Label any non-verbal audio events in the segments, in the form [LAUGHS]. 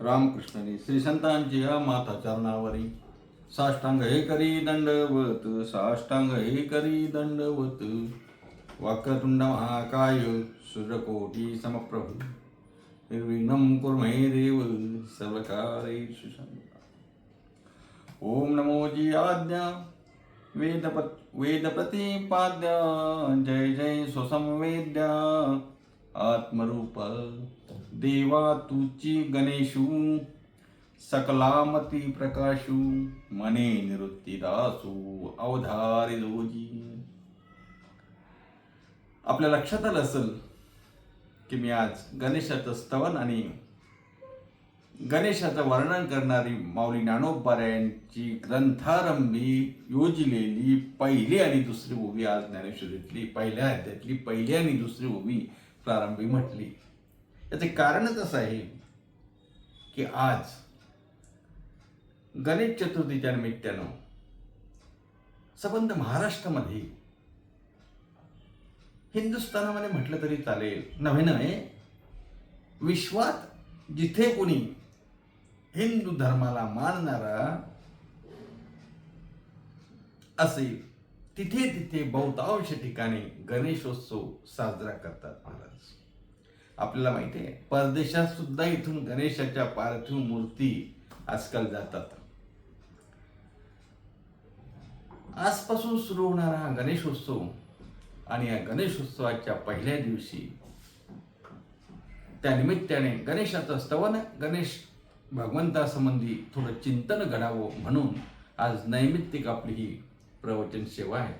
रामकृष्णाने श्री संतांची माता चरणावरी साष्टांग हे करी दंडवत साष्टांग हे करी दंडवत वक्रतुंड महाकाय सूर्यकोटी समप्रभु निर्विघ्नं कुर्मे देव सर्वकारेषु सर्वदा. ओम नमो जी आज्ञा वेद वेद प्रतिपाद्या जय जय स्वसंवेद्या आत्मरूप देवा तुची गणेशू सकलामती प्रकाशू मने निवृत्तीदासू अवधारी जोजी आपल्या लक्षात आलं असेल की मी आज गणेशाचं स्तवन आणि गणेशाचं वर्णन करणारी माऊली ज्ञानोबा ग्रंथारंभी योजलेली पहिली आणि दुसरी ओवी आज ज्ञानेश्वरीतली पहिल्या अध्यातली पहिली आणि दुसरी ओवी प्रारंभी म्हटली. याचे कारणच असं आहे की आज गणेश चतुर्थीच्या निमित्तानं संबंध महाराष्ट्रामध्ये हिंदुस्थानामध्ये म्हटलं तरी चालेल. नव्हे नव्हे. विश्वात जिथे कोणी हिंदू धर्माला मानणारा असेल तिथे तिथे बहुतांश ठिकाणी गणेशोत्सव साजरा करतात महाराज. आपल्याला माहिती आहे. परदेशात सुद्धा इथून गणेशाच्या पार्थिव मूर्ती आजकाल जातात. आजपासून सुरू होणारा हा गणेशोत्सव आणि या गणेशोत्सवाच्या पहिल्या दिवशी त्या निमित्ताने गणेशाचं स्तवन गणेश भगवंतासंबंधी थोडं चिंतन घडावं म्हणून आज नैमित्तिक आपली ही प्रवचन सेवा आहे.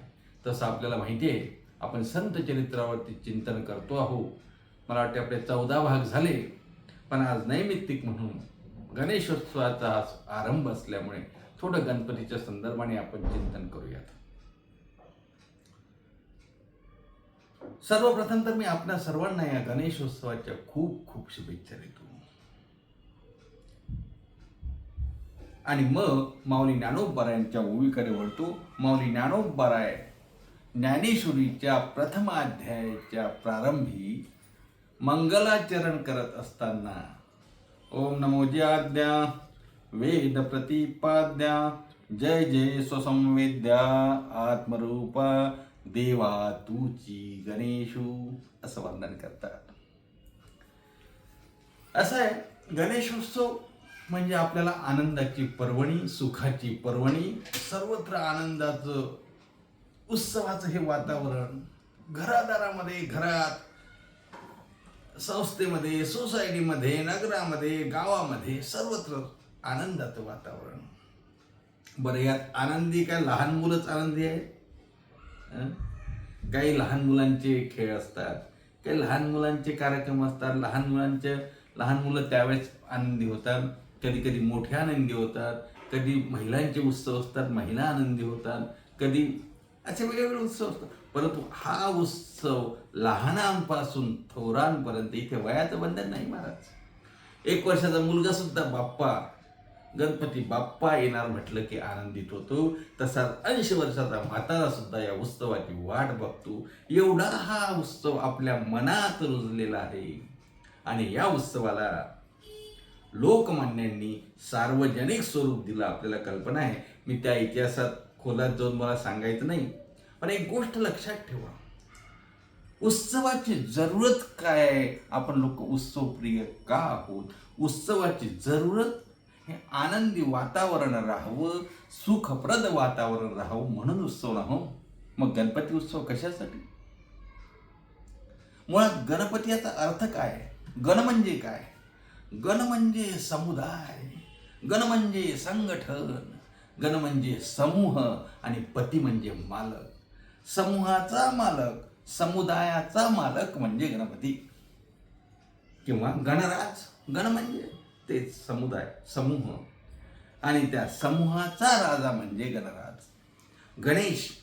तसं आपल्याला माहिती आहे आपण संत चरित्रावरती चिंतन करतो आहोत. मला वाटते आपले चौदा भाग झाले पण आज नैमित्तिक म्हणून. गणेशोत्सवाचा आरंभ असल्यामुळे थोडं गणपतीच्या संदर्भाने आपण चिंतन करूयात. सर्वप्रथम तर मी आपल्या सर्वांना या गणेशोत्सवाच्या खूप खूप शुभेच्छा देतो. आणि मग माऊली ज्ञानोबरायांच्या ओवीकडे वळतो. माऊली ज्ञानोबराय ज्ञानेश्वरीच्या प्रथम अध्यायाच्या प्रारंभी मंगलाचरण करत असताना. ओम नमो आज्ञा वेद प्रतिपाद्या जय जय स्वसंवेद्या आत्मरूपा देवा तूची गणेशू असं वर्णन करतात. असं आहे गणेशोत्सव म्हणजे आपल्याला आनंदाची पर्वणी सुखाची पर्वणी सर्वत्र आनंदाचं उत्सवाचं हे वातावरण. घरादारामध्ये घरात संस्थेमध्ये सोसायटीमध्ये नगरामध्ये गावामध्ये सर्वत्र आनंदाचं वातावरण. बरं यात आनंदी काय? लहान मुलंच आनंदी आहे? काही लहान मुलांचे खेळ असतात काही लहान मुलांचे कार्यक्रम असतात लहान मुलांचे लहान मुलं त्यावेळेस आनंदी होतात कधी कधी मोठे आनंदी होतात कधी महिलांचे उत्सव असतात महिला आनंदी होतात कधी असे वेगवेगळे उत्सव असतात. परंतु हा उत्सव लहानांपासून थोरांपर्यंत इथे वयाचं बंधन नाही महाराज. एक वर्षाचा मुलगा सुद्धा बाप्पा गणपती बाप्पा येणार म्हटलं की आनंदित होतो. तसाच ऐंशी वर्षाचा म्हातारा सुद्धा या उत्सवाची वाट बघतो. एवढा हा उत्सव आपल्या मनात रुजलेला आहे. आणि या उत्सवाला लोकमान्यांनी सार्वजनिक स्वरूप दिलं आपल्याला कल्पना आहे. मी त्या इतिहासात खोलात जाऊन मला सांगायचं नाही. पण एक गोष्ट लक्षात ठेवा. उत्सवाची जरूरत काय आहे? आपण लोक उत्सवप्रिय का आहोत? उत्सवाची जरूरत हे आनंदी वातावरण राहावं सुखप्रद वातावरण राहावं म्हणून उत्सव ना हो. मग गणपती उत्सव कशासाठी? मुळात गणपती याचा अर्थ काय? गण म्हणजे काय? गण म्हणजे समुदाय गण म्हणजे संघटन गण म्हणजे समूह आणि पती म्हणजे मालक. समूहाचा मालक समुदायाचा मालक म्हणजे गणपती. किंवा गणराज गण म्हणजे ते समुदाय समूह. आणि त्या समूहाचा राजा म्हणजे गणराज. गणेश.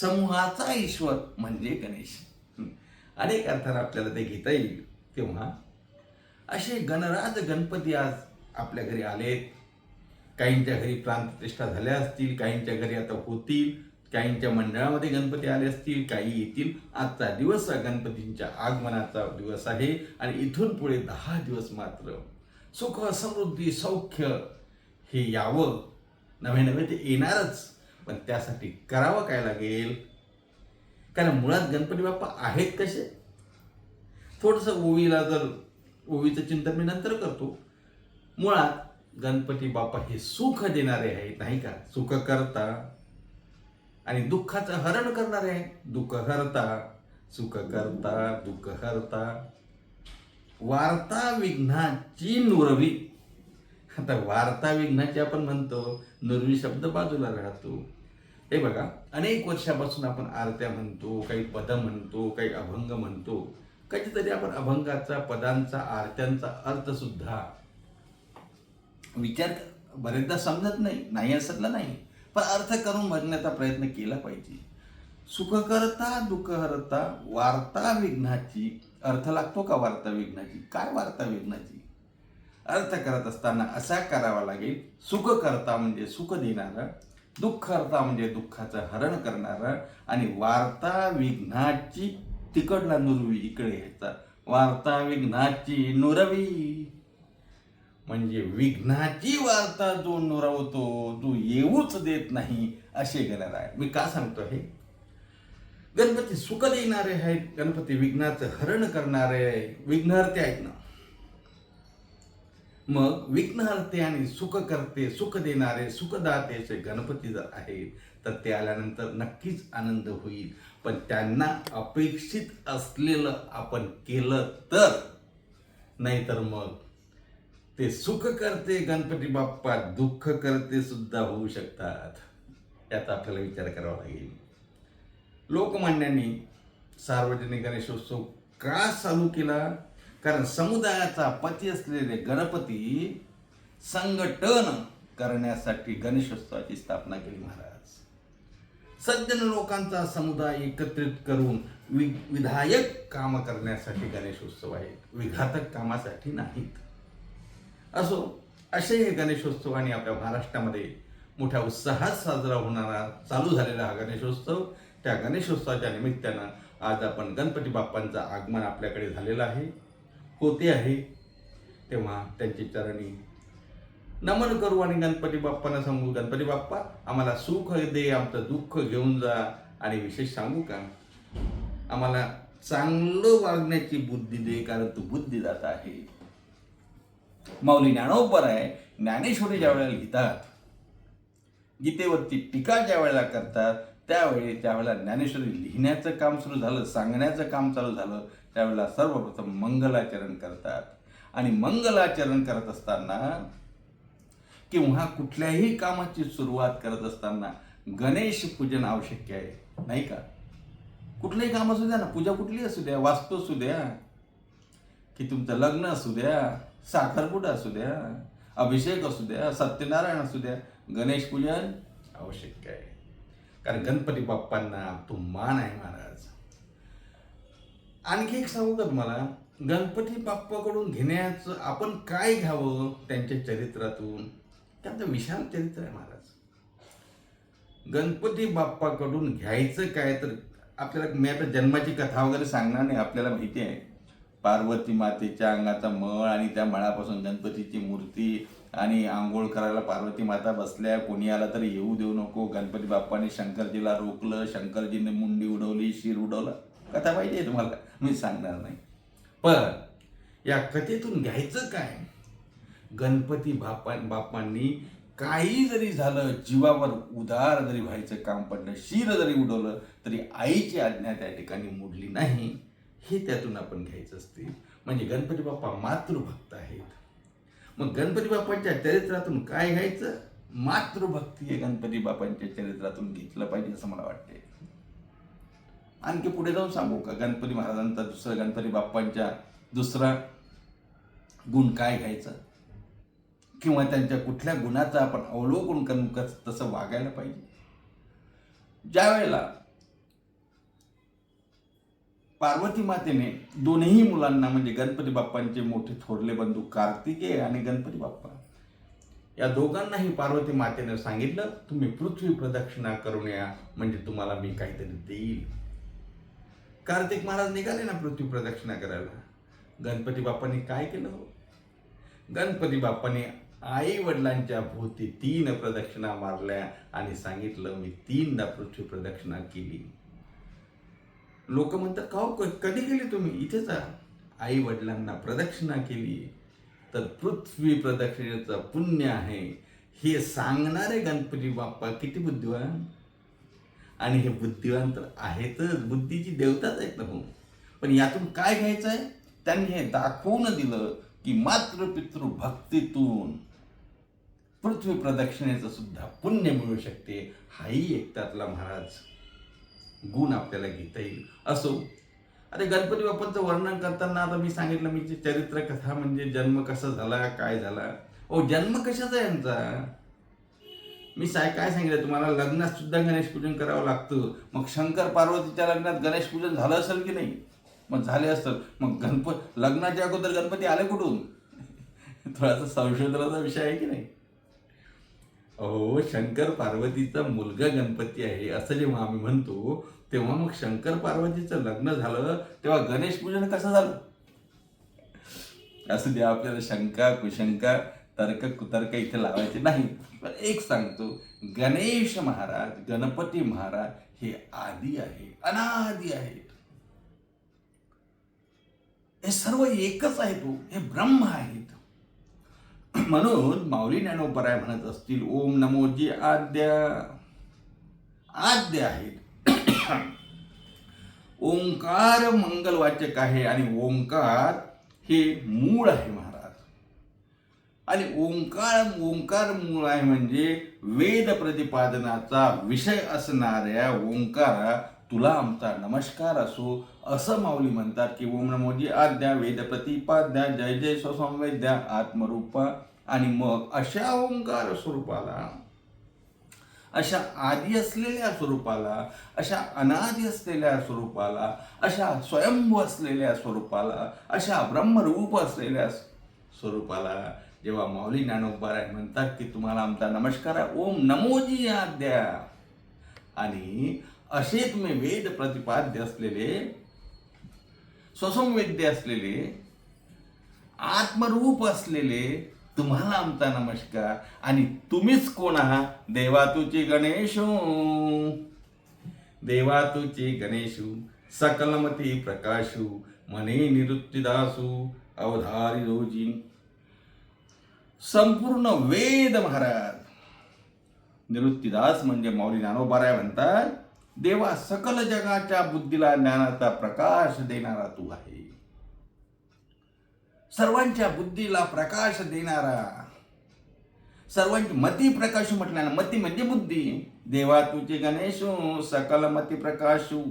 समूहाचा ईश्वर म्हणजे गणेश. अनेक अर्थानं आपल्याला ते घेता येईल. तेव्हा असे गणराज गणपती आज आपल्या घरी आलेत. काहींच्या घरी प्रांतप्रतिष्ठा झाल्या असतील काहींच्या घरी आता होतील. काहींच्या मंडळामध्ये गणपती आले असतील काही येतील. आजचा दिवस हा गणपतींच्या आगमनाचा दिवस आहे आणि इथून पुढे दहा दिवस मात्र सुख समृद्धी सौख्य हे यावं. नव्हे नवे ते येणारच. पण त्यासाठी करावं काय लागेल? कारण मुळात गणपती बाप्पा आहेत कसे? थोडंसं ओवीला जर ओवीचं चिंतन मी नंतर करतो. मुळात गणपती बाप्पा हे सुख देणारे आहेत नाही का? सुख करता. आणि दुःखाचं हरण करणार आहे दुःख हरता सुख करता दुःख हरता. वार्ता विघ्नाची नुरवी. आता वार्ता विघ्नाची आपण म्हणतो नुरवी शब्द बाजूला राहतो. हे बघा अनेक वर्षापासून आपण आरत्या म्हणतो काही पद म्हणतो काही अभंग म्हणतो. कधीतरी आपण अभंगाचा पदांचा आरत्यांचा अर्थ सुद्धा विचार बरेचदा समजत नाही नाही असतला नाही. पण अर्थ करून बघण्याचा प्रयत्न केला पाहिजे. सुखकर्ता दुःखहरता वार्ता विघ्नाची अर्थ लागतो का वार्ता विघ्नाची? काय वार्ता विघ्नाची? अर्थ करत असताना असा करावा लागेल सुखकर्ता म्हणजे सुख देणारा दुःख म्हणजे दुःखाचं हरण करणारा आणि वार्ता विघ्नाची तिकडला नुरवी इकडे यायचा. वार्ता विघ्नाची नुरवी. म्हणजे विघ्नाची वार्ता जो नुरवतो जो येऊच देत नाही असे गणर आहे मी का सांगतो हे? गणपती सुख देणारे आहेत गणपती विघ्नाचं हरण करणारे आहे. विघ्नहर्ते आहेत ना? मग विघ्नहर्ते आणि सुख करते सुख देणारे सुखदाते असे गणपती जर आहेत तर ते आल्यानंतर नक्कीच आनंद होईल. पण त्यांना अपेक्षित असलेलं आपण केलं तर नाहीतर मग ते सुख करते गणपती बाप्पा दुःख करते सुद्धा होऊ शकतात. याचा आपल्याला विचार करावा लागेल. लोकमान्यांनी सार्वजनिक गणेशोत्सव का चालू केला? कारण समुदायाचा पती असलेले गणपती संघटन करण्यासाठी गणेशोत्सवाची स्थापना केली महाराज. सज्जन लोकांचा समुदाय एकत्रित करून वि विधायक काम करण्यासाठी गणेशोत्सव आहेत. विघातक कामासाठी नाहीत. असो असे हे गणेशोत्सव आणि आपल्या महाराष्ट्रामध्ये मोठ्या उत्साहात साजरा होणारा चालू झालेला हा गणेशोत्सव त्या गणेशोत्सवाच्या निमित्तानं आज आपण गणपती बाप्पांचं आगमन आपल्याकडे झालेलं आहे. होते आहे. तेव्हा त्यांची चरणी नमन करू आणि गणपती बाप्पांना सांगू गणपती बाप्पा आम्हाला सुख दे आमचं दुःख घेऊन जा आणि विशेष सांगू का? आम्हाला चांगलं वागण्याची बुद्धी दे कारण तू बुद्धिदाता आहे. माऊली ज्ञानोबर आहे ज्ञानेश्वरी ज्या वेळेला लिहितात गीतेवरती टीका ज्या वेळेला करतात त्यावेळी त्यावेळेला ज्ञानेश्वरी लिहिण्याचं काम सुरू झालं सांगण्याचं काम चालू झालं त्यावेळेला सर्वप्रथम मंगलाचरण करतात. आणि मंगलाचरण करत असताना किंवा कुठल्याही कामाची सुरुवात करत असताना गणेश पूजन आवश्यक आहे नाही का? कुठलंही काम असू द्या ना पूजा कुठली असू द्या वास्तू असू द्या की तुमचं लग्न असू द्या साखरपुडा असू द्या अभिषेक असू द्या सत्यनारायण असू द्या गणेश पूजन आवश्यक आहे. कारण गणपती बाप्पांना तो मान आहे महाराज. आणखी एक सांगू का तुम्हाला गणपती बाप्पाकडून घेण्याचं आपण काय घ्यावं त्यांच्या चरित्रातून? त्यांचं विशाल चरित्र आहे महाराज. गणपती बाप्पाकडून घ्यायचं काय तर आपल्याला मी आता जन्माची कथा वगैरे सांगणार नाही आपल्याला माहिती आहे. पार्वती मातेच्या अंगाचा मळ आणि त्या मळापासून गणपतीची मूर्ती आणि आंघोळ करायला पार्वती माता बसल्या. कोणी आला तरी येऊ देऊ नको. गणपती बाप्पाने शंकरजीला रोखलं. शंकरजीने मुंडी उडवली शिर उडवलं. कथा माहिती आहे तुम्हाला? मी सांगणार नाही. पण या कथेतून घ्यायचं काय? गणपती बाप्पा बाप्पांनी काही जरी झालं जीवावर उदार जरी व्हायचं काम पडलं शिर जरी उडवलं तरी आईची आज्ञा त्या ठिकाणी मोडली नाही. हे त्यातून आपण घ्यायचं असते म्हणजे गणपती बाप्पा मातृभक्त आहेत. मग गणपती बाप्पांच्या चरित्रातून काय घ्यायचं? मातृभक्ती हे गणपती बाप्पांच्या चरित्रातून घेतलं पाहिजे असं मला वाटते आणखी पुढे जाऊन सांगू का? गणपती महाराजांचा दुसरा गणपती बाप्पांच्या दुसरा गुण काय घ्यायचा? किंवा त्यांच्या कुठल्या गुणाचं आपण अवलोकन करून कसं तसं वागायला पाहिजे? ज्या वेळेला पार्वती मातेने दोन्ही मुलांना म्हणजे गणपती बाप्पांचे मोठे थोरले बंधू कार्तिकेय आणि गणपती बाप्पा या दोघांनाही पार्वती मातेने सांगितलं तुम्ही पृथ्वी प्रदक्षिणा करून या म्हणजे तुम्हाला मी काहीतरी देईल. कार्तिक महाराज निघाले ना पृथ्वी प्रदक्षिणा करायला. गणपती बाप्पांनी काय केलं हो? गणपती बाप्पाने आई वडिलांच्या भोवती तीन प्रदक्षिणा मारल्या आणि सांगितलं मी तीनदा पृथ्वी प्रदक्षिणा केली. लोक म्हणतात का हो, कधी गेली तुम्ही? इथेच आई वडिलांना प्रदक्षिणा केली. तर पृथ्वी प्रदक्षिणेचं पुण्य आहे. हे सांगणारे गणपती बाप्पा किती बुद्धिवान? आणि हे बुद्धिवान तर आहेतच. बुद्धीची देवताच आहेत ना हो. पण यातून काय घ्यायचं आहे त्यांनी हे दाखवून दिलं की मात्र पितृ भक्तीतून पृथ्वी प्रदक्षिणेचं सुद्धा पुण्य मिळू शकते. हाही एक त्यातला महाराज गुण आपल्याला घेता येईल. असो. अरे गणपती बाप्पांचं वर्णन करताना आता मी सांगितलं मी चरित्र कथा म्हणजे जन्म कसा झाला काय झाला? ओ जन्म कशाचा आहे यांचा? मी साय काय सांगितलं? तुम्हाला लग्नात सुद्धा गणेश पूजन करावं लागतं. मग शंकर पार्वतीच्या लग्नात गणेश पूजन झालं असेल की नाही? मग झाले असेल. मग गणप लग्नाच्या अगोदर गणपती आले कुठून? [LAUGHS] थोडासा संशोधनाचा विषय आहे की नाही? अहो शंकर पार्वतीचा मुलगा गणपती आहे असं जेव्हा आम्ही म्हणतो तेव्हा मग शंकर पार्वतीचं लग्न झालं तेव्हा गणेश पूजन कसं झालं? असं द्या आपल्याला शंका कुशंका तर्क कुतर्क इथे लावायचे नाही. पण एक सांगतो गणेश महाराज गणपती महाराज हे आदी आहे अनादी आहे. हे सर्व एकच आहे तो हो, हे ब्रह्म आहे म्हणून माऊली ज्ञानोपराय म्हणत असतील ओम नमोजी आद्य. आद्य आहेत. [COUGHS] ओंकार मंगलवाचक आहे आणि ओंकार हे मूळ आहे महाराज. आणि ओंकार ओंकार मूळ आहे म्हणजे वेद प्रतिपादनाचा विषय असणाऱ्या ओंकारा तुला आमचा नमस्कार असो असं माऊली म्हणतात की ओम नमोजी आद्या वेद प्रतिपाद्या जय जय स्वसंवेद्या आत्मरूपा आणि मग अशा ओंकार स्वरूपाला अशा आधी असलेल्या स्वरूपाला अशा अनादी असलेल्या स्वरूपाला अशा स्वयंभू असलेल्या स्वरूपाला अशा ब्रह्मरूप असलेल्या स्वरूपाला जेव्हा माऊली ज्ञानोबाराय म्हणतात की तुम्हाला आमचा नमस्कार आहे ओम नमोजी आद्या आणि असे तुम्ही वेद प्रतिपाद्य असलेले स्वसंवेद्य असलेले आत्मरूप असलेले तुम्हाला आमचा नमस्कार. आणि तुम्हीच कोण आहात? देवा तुची गणेशू. देवा तुची गणेशू सकलमती प्रकाशू मने निवृत्तीदासू अवधारी रोजी. संपूर्ण वेद महाराज. निवृत्तीदास म्हणजे माऊली ज्ञानोबाराय म्हणतात देवा सकल जगाच्या बुद्धीला ज्ञानाचा प्रकाश देणारा तू आहे. सर्वांच्या बुद्धीला प्रकाश देणारा. सर्वांची मती प्रकाश म्हटल्या मती म्हणजे बुद्धी. देवा तुझे गणेशू सकल मती प्रकाशू.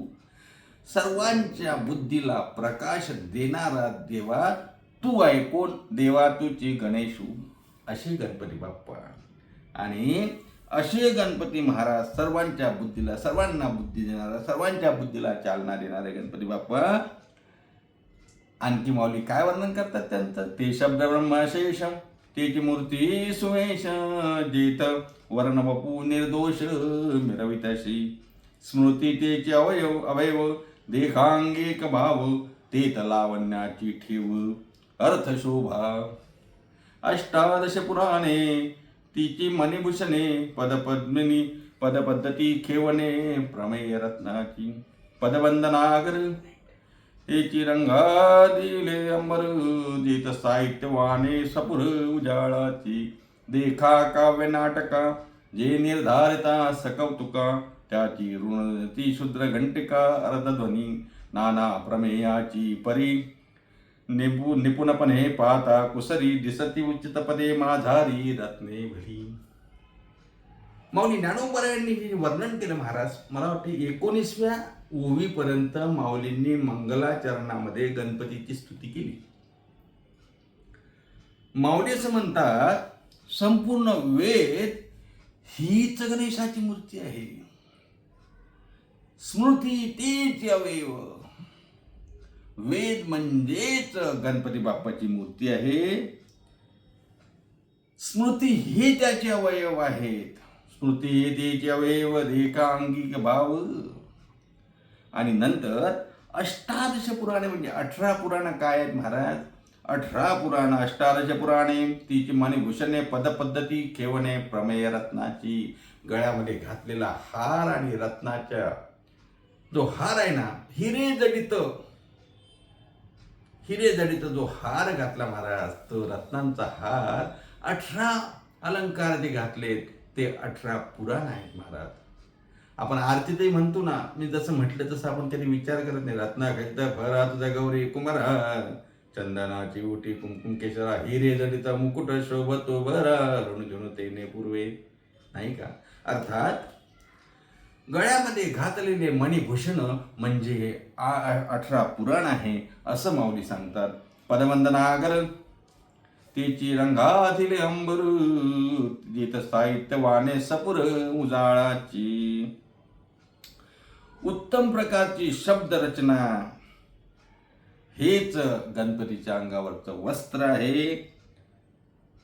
सर्वांच्या बुद्धीला प्रकाश देणारा देवा तू आहे कोण? देवा तुझे गणेशू. असे गणपती बाप्पा. आणि असे गणपती महाराज सर्वांच्या बुद्धीला सर्वांना बुद्धी देणारा सर्वांच्या बुद्धीला चालना देणारे गणपती बाप्पा आणखी माऊली काय वर्णन करतात त्यांचं? ते शब्द ब्रह्मशेषम तेची मूर्ती सुवेश जेत वर्णवपू निर्दोष मिरवितशी. स्मृती तेचे अवयव अवयव देखांगिक भाव ते लावण्याची ठेव अर्थशोभा. अष्टादश पुराणे तिची मणिभूषणे पदपद्मिनी पदपद्धती खेवणे प्रमेय रत्नाची पदवंदनागर तेची रंगा दिले अंबर जित साहित्यवाने सपुर उजाळाची. देखा काव्य नाटका जे निर्धारिता सकौतुका त्याची ऋण ती शुद्र घंटिका अर्धध्वनी नाना प्रमेयाची परी. निपु निपुणपणे पाहता कुसरी दिसती उचित पदे माझारी रत्ने भरी. माऊली ज्ञानोबरायांनी जे वर्णन केलं महाराज मला वाटते एकोणीसव्या ओवीपर्यंत माऊलींनी मंगलाचरणामध्ये गणपतीची स्तुती केली. माऊली असं म्हणतात संपूर्ण वेद हीच गणेशाची मूर्ती आहे. स्मृती तीच अवयव वेद म्हणजेच गणपती बाप्पाची मूर्ती आहे. स्मृती ही त्याचे अवयव आहेत. स्मृती हे त्याचे अवयव रेखांगिक भाव. आणि नंतर अष्टादश पुराणे म्हणजे अठरा पुराण काय आहेत महाराज? अठरा पुराण अष्टादश पुराणे. तिची मणिभूषणे पदपद्धती खेवणे प्रमेय रत्नाची गळ्यामध्ये घातलेला हार आणि रत्नाच्या जो हार आहे ना हिरे जडित. हिरे जडित जो हार घातला महाराज तो रत्नांचा हार अठरा अलंकार जे घातलेत ते अठरा पुराण आहेत महाराज. आपण आरतीतही म्हणतो ना मी जसं म्हटलं तसं आपण त्याने विचार करत नाही. रत्ना भरा तुझा गौरी कुमार चंदनाची उटी कुमकुम केशरा हिरे जडीचा मुकुट शोभतो भरा ऋणझुण तेने पूर्वे. नाही का? अर्थात गळ्यामध्ये घातलेले मणिभूषण म्हणजे आ- आ- अठरा पुराण आहे असं माऊली सांगतात. पदवंदनागर तिची रंगातील अंबरू जित साहित्यवाने सपुर उजाळाची. उत्तम प्रकारची शब्दरचना. हेच गणपतीच्या अंगावरचं वस्त्र आहे.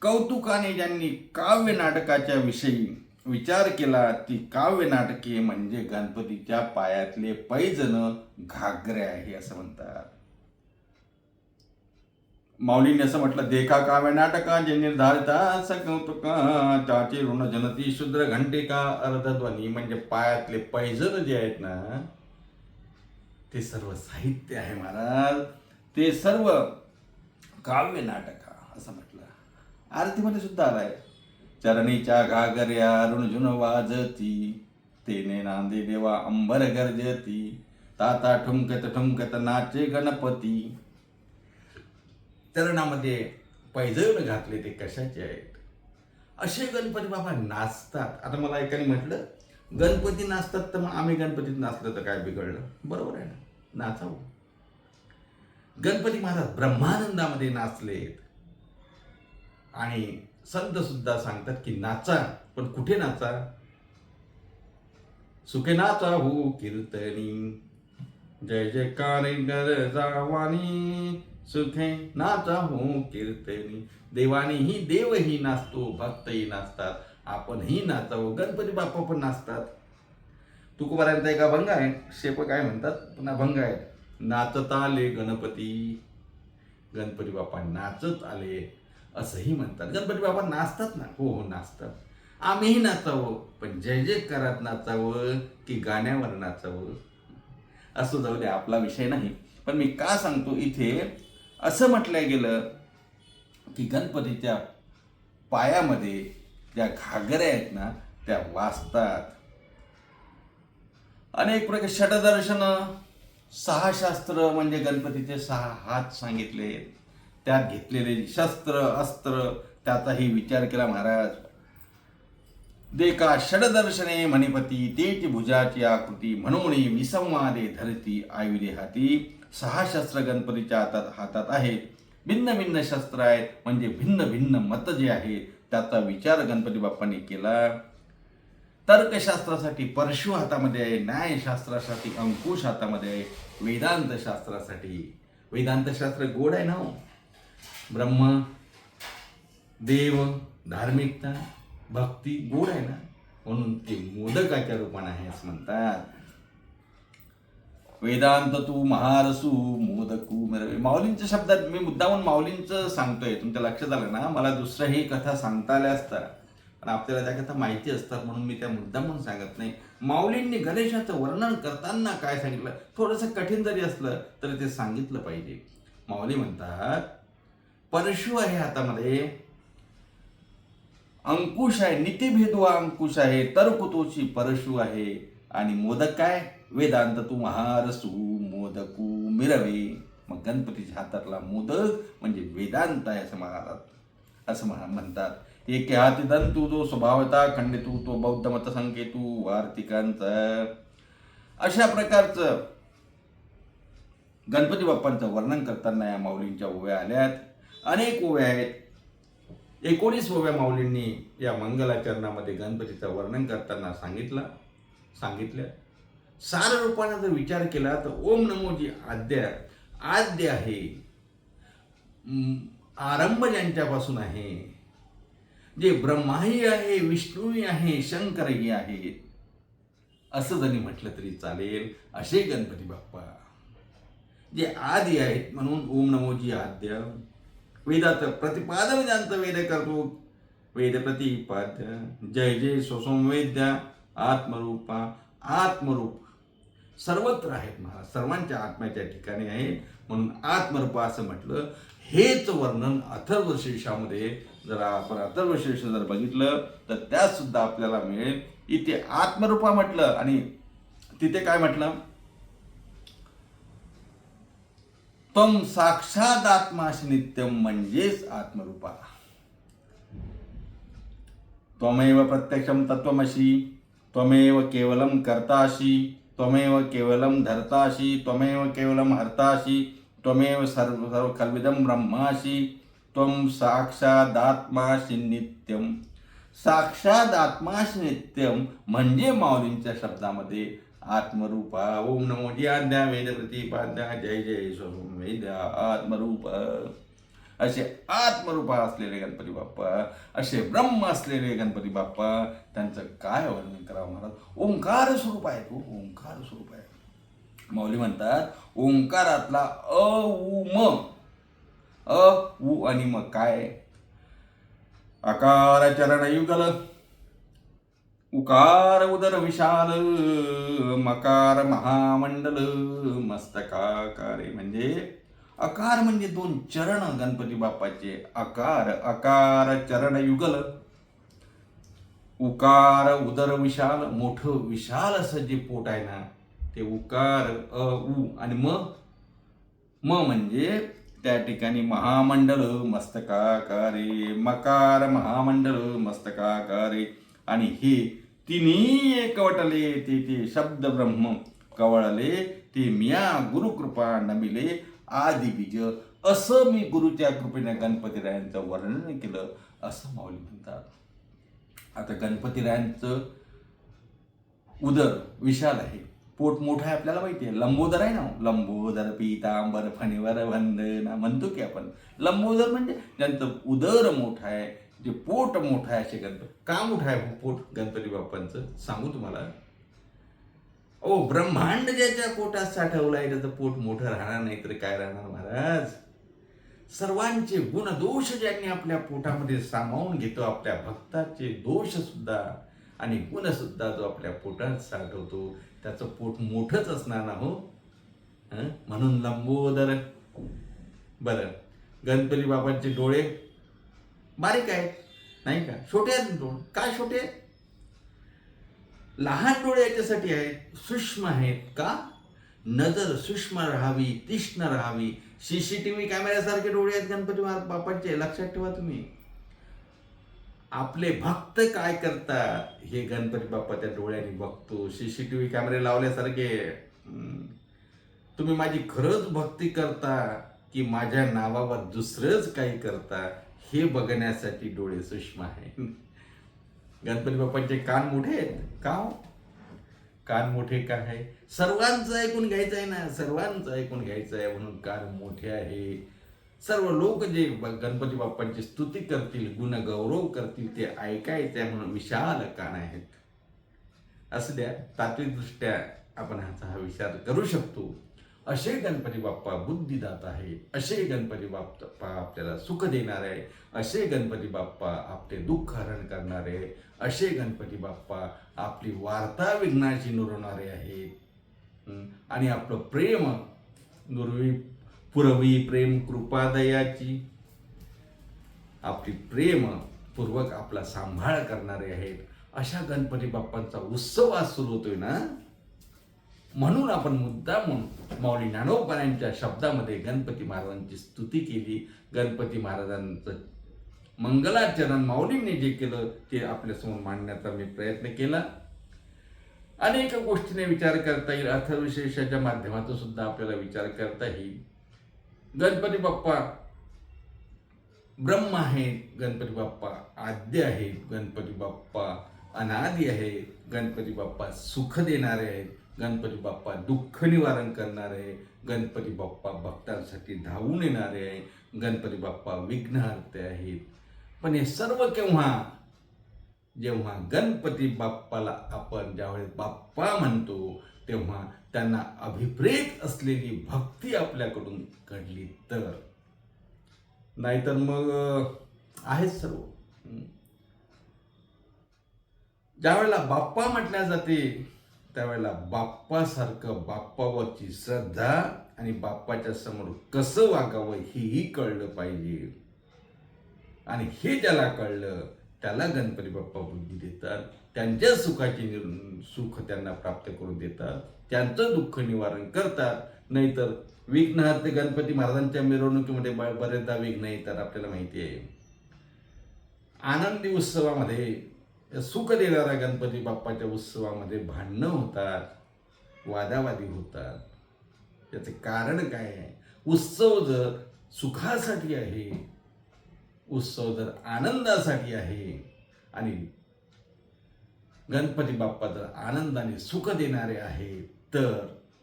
कौतुकाने ज्यांनी काव्य नाटकाच्या विषयी विचार केला ती काव्य नाटके म्हणजे गणपतीच्या पायातले पैजण घागरे आहे असं म्हणतात. माऊलीने असं म्हटलं देखा काव्य नाटका जे निर्धारिता स कौतुका त्याची ऋण जनती शूद्र घंटिका अर्धध्वनी म्हणजे पायातले पैजण जे आहेत ना ते सर्व साहित्य आहे महाराज. ते सर्व काव्य नाटका असं म्हटलं. आरतीमध्ये सुद्धा आलाय चरणीच्या घागऱ्या ऋणझुन वाजती तेने नांदे देवा अंबर गर्जती ताता ठुमकत ठुमकत नाचे गणपती चरणामध्ये पैजण घातले ते कशाचे आहेत? असे गणपती बाबा नाचतात. आता मला एकाने म्हटलं गणपती नाचतात तर मग आम्ही गणपतीत नाचलं तर काय बिघडलं? बरोबर आहे ना? नाचावं. गणपती महाराज ब्रह्मानंदामध्ये नाचलेत. आणि संत सुद्धा सांगतात की नाचा पण कुठे नाचा? सुखे नाचा हो कीर्तनी. जय जयकार जावानी सुखे नाचा हो कीर्तनी। देवानीही देवही नाचतो भक्तही नाचतात आपणही नाचावं. गणपती बाप्पा पण नाचतात. तुकोबारांचा एक अभंग आहे शेप काय म्हणतात? पुन्हा अभंग आहे नाचत आले गणपती. गणपती बाप्पा नाचत आले असंही म्हणतात. गणपती बाप्पा नाचतात ना? हो हो नाचतात. आम्हीही नाचावं पण जय जय करात नाचावं की गाण्यावर नाचावं? असं जाऊ दे आपला विषय नाही. पण मी का सांगतो इथे असं म्हटलं गेलं की गणपतीच्या पायामध्ये ज्या घागऱ्या आहेत ना त्या वाचतात अनेक प्रकार षटदर्शन सहा शास्त्र म्हणजे गणपतीचे सहा हात सांगितले. त्यात घेतलेले शस्त्र अस्त्र त्याचाही विचार केला महाराज. देका षडदर्शने मणिपती तेची भुजाची आकृती म्हणून विसंवादे धरती आयुधे हाती. सहा शस्त्र गणपतीच्या हातात हातात आहेत. भिन्न भिन्न शस्त्र आहेत म्हणजे भिन्न भिन्न मत जे आहेत त्याचा विचार गणपती बाप्पांनी केला. तर्कशास्त्रासाठी परशु हातामध्ये आहे न्यायशास्त्रासाठी अंकुश हातामध्ये आहे वेदांत शास्त्रासाठी वेदांत शास्त्र गोड आहे ना हो? ब्रह्म देव धार्मिकता भक्ती गोड आहे ना? म्हणून ते मोदकाच्या रूपाने आहे असं म्हणतात. वेदांत तू महारसू मोदकू मिरवे. माऊलींच्या शब्दात मी मुद्दामून माऊलींचं सांगतोय. तुमच्या लक्षात आलं ना? मला दुसऱ्याही कथा सांगता आल्या असतात. पण आपल्याला त्या कथा माहिती असतात म्हणून मी त्या मुद्दामून सांगत नाही. माऊलींनी गणेशाचं वर्णन करताना काय सांगितलं? थोडंसं कठीण जरी असलं तरी ते सांगितलं पाहिजे. माऊली म्हणतात परशु आहे हातामध्ये. अंकुश आहे. नितीभेदवा अंकुश आहे. तर्कुतोची परशु आहे. आणि मोदक काय? वेदांत तू महारसू मोदकू मिरवे. मग गणपतीच्या हातातला मोदक म्हणजे वेदांत आहे असं महाराज असं म्हणा म्हणतात. एके हाती दंतू जो स्वभावता खंडितू तो बौद्ध मतसंकेतू संकेतू अशा प्रकारचं गणपती बाप्पांचं वर्णन करताना या माऊलींच्या ओव्या आल्यात. अनेक ओव्या आहेत. एकोणीस ओव्या माऊलींनी या मंगलाचरणामध्ये गणपतीचं वर्णन करताना सांगितलं सांगितल्या सार रूपाने जर विचार केला तर ओम नमोजी आद्य आद्य आहे. आरंभ ज्यांच्यापासून आहे? जे ब्रह्माही आहे विष्णूही आहे शंकरही आहे. असं जरी म्हटलं तरी चालेल. असे गणपती बाप्पा जे आदी आहेत म्हणून ओम नमोजी आद्य. वेदाचं प्रतिपादन ज्यांचं वेद करतो वेद प्रतिपाद्य. जय जय स्वसंवेद्य आत्मरूपा आत्मरूप. सर्वत्र आहेत महाराज. सर्वांच्या आत्म्याच्या ठिकाणी आहे म्हणून आत्मरूपा असं म्हटलं हेच वर्णन अथर्वशीर्षामध्ये जर आपण अथर्वशीर्ष जर बघितलं तर त्यात सुद्धा आपल्याला मिळेल. इथे आत्मरूपा म्हटलं आणि तिथे काय म्हटलं? तम साक्षात आत्माशी नित्यम म्हणजेच आत्मरूपा. त्वमेव प्रत्यक्षम तत्वमशी त्वमेव केवलम कर्ताशी त्वमेव केवलम धर्ताशी त्वमेव केवलम हर्ताशी त्वमेव सर्व सर्व कल्विदम ब्रह्माशी त्वम साक्षादात्माशी नित्यम साक्षात नित्यम म्हणजे माऊलींच्या शब्दामध्ये आत्मरूपा। ओम नमो ज्ञाद्या वेद प्रतिपाद्या जय जय स्वरूप वेद आत्मरूप। असे आत्मरूपा असलेले गणपती बाप्पा असे ब्रह्म असलेले गणपती बाप्पा त्यांचं काय वर्णन करावं महाराज? ओंकार स्वरूप आहे तो हो, ओंकार स्वरूप आहे मौली म्हणतात ओंकारातला अ उ म. अ उ आणि म काय? आकार चरण युगल उकार उदर विशाल मकार महामंडल मस्तकाकारे. म्हणजे अकार म्हणजे दोन चरण गणपती बाप्पाचे. अकार अकार चरण युगल. उकार उदर विशाल मोठ विशाल असं जे पोट आहे ना ते उकार अ उ आणि म. म म्हणजे त्या ठिकाणी महामंडल मस्तकाकारे मकार महामंडल मस्तकाकारे. आणि हे तिन्ही एकवटले ते ते शब्द ब्रह्म कवळले ते मिया गुरुकृपा नमिले आदि बीज असं मी गुरुच्या कृपेने गणपतीरायांचं वर्णन केलं असं माऊली म्हणतात. आता गणपतीरायांचं उदर विशाल आहे. पोट मोठं आहे आपल्याला माहिती आहे. लंबोदर आहे ना हो. लंबोदर पीतांबर फणीवर वंदना म्हणतो की आपण. लंबोदर म्हणजे ज्यांचं उदर मोठं आहे जे पोट मोठं आहे असे गणपती. का मोठं आहे हो पोट? गणपती बाप्पांचं सांगू तुम्हाला. ओ ब्रह्मांड ज्याच्या पोटात साठवलाय त्याचं पोट मोठं राहणार नाही तर काय राहणार महाराज? सर्वांचे गुण दोष ज्यांनी आपल्या पोटामध्ये सामावून घेतो आपल्या भक्ताचे दोष सुद्धा आणि गुण सुद्धा जो आपल्या पोटात साठवतो त्याचं पोट मोठंच असणार ना हो? म्हणून लंबोदर. बरं. गणपती बाबांचे डोळे बारीक आहेत नाही का? छोटे आहेत डोळे काय छोटे? आहेत लहान डोळे याच्यासाठी आहेत सूक्ष्म आहेत का? नजर सूक्ष्म राहावी तीक्ष्ण राहावी. सीसीटीव्ही कॅमेऱ्यासारखे डोळे आहेत गणपती महाराज बापांचे लक्षात ठेवा तुम्ही. आपले भक्त काय करतात? हे गणपती बाप्पा त्या डोळ्याने बघतो. सीसीटीव्ही कॅमेरे लावल्यासारखे. हम्म, तुम्ही माझी खरंच भक्ती करता की माझ्या नावावर दुसरंच काही करता? हे बघण्यासाठी डोळे सूक्ष्म आहे गणपती बाप्पांचे कान मोठे आहेत? का हो? कान मोठे काय आहे? सर्वांचं ऐकून घ्यायचं आहे ना सर्वांचं ऐकून घ्यायचं आहे म्हणून कान मोठे आहे. सर्व लोक जे गणपती बाप्पांची स्तुती करतील गुणगौरव करतील ते ऐकायचे आहे म्हणून विशाल कान आहेत. असू द्या तात्विकदृष्ट्या आपण ह्याचा हा विचार करू शकतो. असे गणपती बाप्पा बुद्धिदात आहे असे गणपती बाप्पा आपल्याला सुख देणार आहे असे गणपती बाप्पा आपले दुःख हरण करणारे असे गणपती बाप्पा आपली वार्ता विघ्नाची नुरवणारे आहेत. आणि आपलं प्रेम नुरवी पुरवी प्रेम कृपादयाची आपली प्रेम पूर्वक आपला सांभाळ करणारे आहेत. अशा गणपती बाप्पांचा उत्सव आज सुरू होतोय ना? म्हणून आपण मुद्दामून माऊली ज्ञानोबायांच्या शब्दामध्ये गणपती महाराजांची स्तुती केली. गणपती महाराजांचं मंगलाचरण माऊलींनी जे केलं ते आपल्यासमोर मांडण्याचा मी प्रयत्न केला. अनेक गोष्टीने विचार करता येईल. अर्थविशेषाच्या माध्यमातून सुद्धा आपल्याला विचार करता येईल. गणपती बाप्पा ब्रह्म आहेत. गणपती बाप्पा आद्य आहेत. गणपती बाप्पा अनादी आहेत. गणपती बाप्पा सुख देणारे आहेत. गणपती बाप्पा दुःख निवारण करणारे आहे गणपती बाप्पा भक्तांसाठी धावून येणारे आहे गणपती बाप्पा विघ्नहर्ते आहेत. पण हे सर्व केव्हा? जेव्हा गणपती बाप्पाला आपण ज्यावेळेस बाप्पा म्हणतो तेव्हा त्यांना अभिप्रेत असलेली भक्ती आपल्याकडून घडली तर. नाहीतर मग आहेच सर्व. ज्यावेळेला बाप्पा म्हटल्या जाते त्यावेळेला बाप्पासारखं बाप्पावरची श्रद्धा आणि बाप्पाच्या समोर कसं वागावं हेही कळलं पाहिजे. आणि हे ज्याला कळलं त्याला गणपती बाप्पा बुद्धी देतात त्यांच्या सुखाची सुख त्यांना प्राप्त करून देतात त्यांचं दुःख निवारण करतात. नाहीतर विघ्नहर्ते गणपती महाराजांच्या मिरवणुकीमध्ये ब- बरेचदा विघ्न येतात आपल्याला माहिती आहे. आनंदी उत्सवामध्ये सुख देणाऱ्या गणपती बाप्पाच्या उत्सवामध्ये भांडणं होतात वादावादी होतात. याचे कारण काय आहे? उत्सव जर सुखासाठी आहे उत्सव जर आनंदासाठी आहे आणि गणपती बाप्पा जर आनंदाने सुख देणारे आहे तर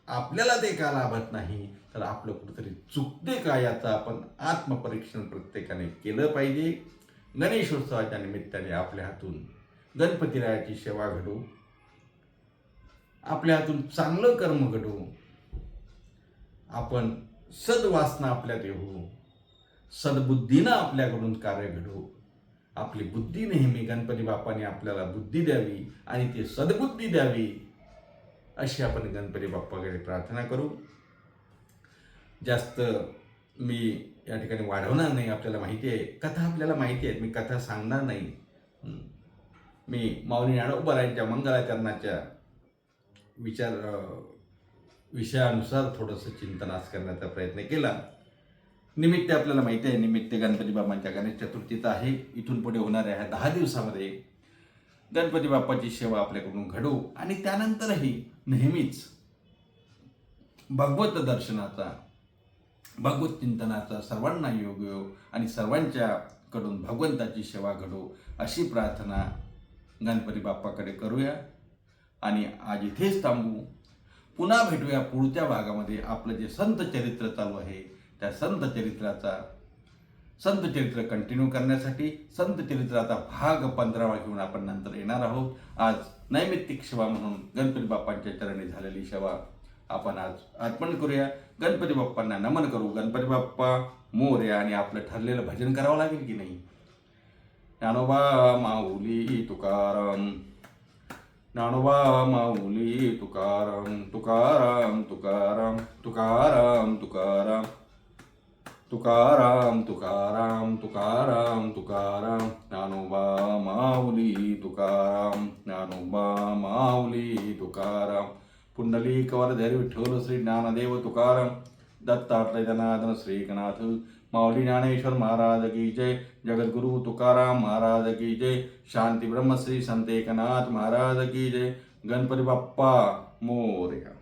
आपल्याला ते का लाभत नाही? तर आपलं कुठेतरी चुकते का याचं आपण आत्मपरीक्षण प्रत्येकाने केलं पाहिजे. गणेशोत्सवाच्या निमित्ताने आपल्या हातून गणपतीरायाची सेवा घडू आपल्या हातून चांगलं कर्म घडू आपण सद्वासना आपल्यात येऊ. सद्बुद्धीनं आपल्याकडून कार्य घडू आपली बुद्धी नेहमी गणपती बाप्पाने आपल्याला बुद्धी द्यावी आणि ती सद्बुद्धी द्यावी अशी आपण गणपती बाप्पाकडे प्रार्थना करू. जास्त मी या ठिकाणी वाढवणार नाही आपल्याला माहिती आहे. कथा आपल्याला माहिती आहेत मी कथा सांगणार नाही. मी माऊली ज्ञानोबरायांच्या मंगलाचरणाच्या विचार विषयानुसार थोडंसं चिंतनास करण्याचा प्रयत्न केला. निमित्त आपल्याला माहिती आहे निमित्त गणपती बाबांच्या गणेश चतुर्थीचा आहे. इथून पुढे होणाऱ्या ह्या दहा दिवसामध्ये गणपती बाप्पाची सेवा आपल्याकडून घडू आणि त्यानंतरही नेहमीच भगवत दर्शनाचा भगवत चिंतनाचा सर्वांना योग योग आणि सर्वांच्याकडून भगवंताची सेवा घडो अशी प्रार्थना गणपती बाप्पाकडे करूया आणि आज इथेच थांबू. पुन्हा भेटूया पुढच्या भागामध्ये. आपलं जे संत चरित्र चालू आहे त्या संत चरित्राचा संत चरित्र कंटिन्यू करण्यासाठी संत चरित्राचा भाग पंधरावा घेऊन आपण नंतर येणार आहोत. आज नैमित्तिक सेवा म्हणून गणपती बाप्पांच्या चरणी झालेली सेवा आपण आज अर्पण करूया. गणपती बाप्पांना नमन करू. गणपती बाप्पा मोर्या आणि आपलं ठरलेलं भजन करावं लागेल की नाही? ज्ञानोबा माऊली तुकाराम ज्ञानोबा माऊली तुकाराम तुकाराम तुकाराम. तुकाराम तुकाराम तुकाराम तुकाराम. तुकाराम तुकाराम ज्ञानोबा माऊली तुकाराम ज्ञानोबा माऊली तुकाराम पुंडली कवरधर विठ्ठल श्री ज्ञानदेव तुकाराम. दत्तात्रय जनार्दन श्रीकनाथ. माऊली ज्ञानेश्वर महाराज की जय. जगद्गुरु तुकाराम महाराज की जय। शांती ब्रह्मश्री संत एकनाथ महाराज की जय। गणपती बाप्पा मोरया।